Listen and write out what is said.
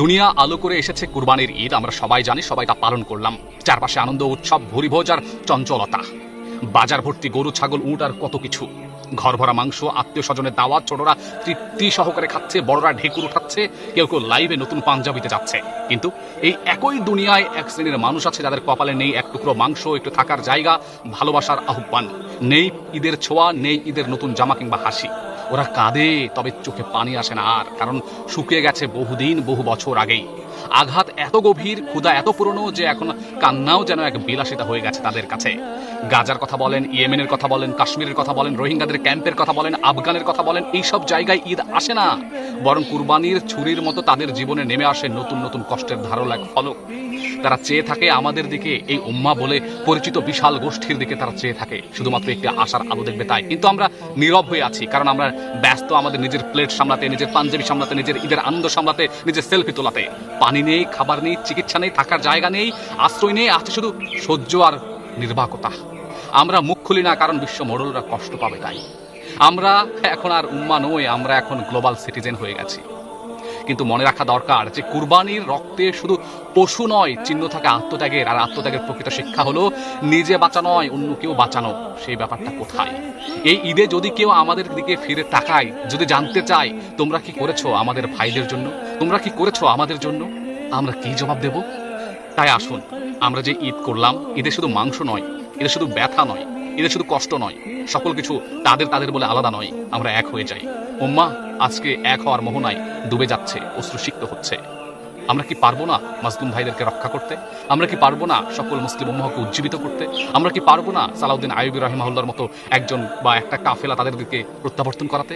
দুনিয়া আলো করে এসেছে কুরবানির ঈদ, আমরা সবাই জানি, সবাই তা পালন করলাম। চারপাশে আনন্দ, উৎসব ভরিভোজ আর চঞ্চলতা। বাজার ভর্তি গরু, ছাগল, উট আর কত কিছু। ঘর ভরা মাংস আত্মীয় স্বজনের দাওয়াত, ছোটরা তৃপ্তি সহকারে খাচ্ছে, বড়রা ঢেকুর উঠাচ্ছে, কেউ কেউ লাইভে নতুন পাঞ্জাবিতে যাচ্ছে। কিন্তু এই একই দুনিয়ায় এক শ্রেণির মানুষ আছে যাদের কপালে নেই এক টুকরো মাংস, একটু থাকার জায়গা, ভালোবাসার আহ্বান। নেই ঈদের ছোঁয়া, নেই ঈদের নতুন জামা কিংবা হাসি। ওরা কাঁদে, তবে চোখে পানি আসে না আর, কারণ শুকিয়ে গেছে বহুদিন, বহু বছর আগেই। আঘাত এত গভীর, ক্ষুধা এত পুরনো যে এখন কান্নাও যেন এক বিলাসিতা হয়ে গেছে তাদের কাছে। গাজার কথা বলেন, ইয়েমেনের কথা বলেন, কাশ্মীরের কথা বলেন, রোহিঙ্গাদের ক্যাম্পের কথা বলেন, আফগানের কথা বলেন, এইসব জায়গায় ঈদ আসে না। বরং কুরবানির ছুরির মতো তাদের জীবনে নেমে আসে নতুন নতুন কষ্টের ধারল এক ফলক। তারা চেয়ে থাকে আমাদের দিকে, এই উম্মা বলে পরিচিত বিশাল গোষ্ঠীর দিকে তারা চেয়ে থাকে। শুধুমাত্র একটি আশার আলো দেখবে তাই। কিন্তু আমরা নীরব হয়ে আছি, কারণ আমরা ব্যস্ত আমাদের নিজের প্লেট সামলাতে, নিজের পাঞ্জাবি সামলাতে, নিজের ঈদের আনন্দ সামলাতে, নিজের সেলফি তোলাতে। পানি নেই, খাবার নেই, চিকিৎসা নেই, থাকার জায়গা নেই, আশ্রয় নেই আছে শুধু সহ্য আর নির্বাকতা। আমরা মুখ খুলি না, কারণ বিশ্ব মোড়লরা কষ্ট পাবে তাই। আমরা এখন আর উম্মা নই, আমরা এখন গ্লোবাল সিটিজেন হয়ে গেছি। কিন্তু মনে রাখা দরকার যে কুরবানির রক্তে শুধু পশু নয়, চিহ্ন থাকে আত্মত্যাগের, আর আত্মত্যাগের প্রকৃত শিক্ষা হলো নিজে বাঁচা নয়, অন্য কেউ বাঁচানো। সেই ব্যাপারটা কোথায়? এই ঈদে যদি কেউ আমাদের দিকে ফিরে তাকায়, যদি জানতে চায়, তোমরা কি করেছ আমাদের ভাইদের জন্য? তোমরা কি করেছ আমাদের জন্য? আমরা কি জবাব দেব? তাই আসুন, আমরা যে ঈদ করলাম, ঈদে শুধু মাংস নয়, ঈদে শুধু ব্যথা নয়, ঈদে শুধু কষ্ট নয়, সকল কিছু তাদের তাদের বলে আলাদা নয়, আমরা এক হয়ে যাই। উম্মা, আজকে এক হওয়ার মোহনায় ডুবে যাচ্ছে অশ্রুসিক্ত হচ্ছে। আমরা কি পারব না মাজলুম ভাইদেরকে রক্ষা করতে? আমরা কি পারব না সকল মুসলিম উম্মাহকে উজ্জীবিত করতে? আমরা কি পারব না সালাউদ্দিন আইবি রহিমাহুল্লার মতো একজন বা একটা কাফেলা তাদের দিকে প্রত্যাবর্তন করাতে?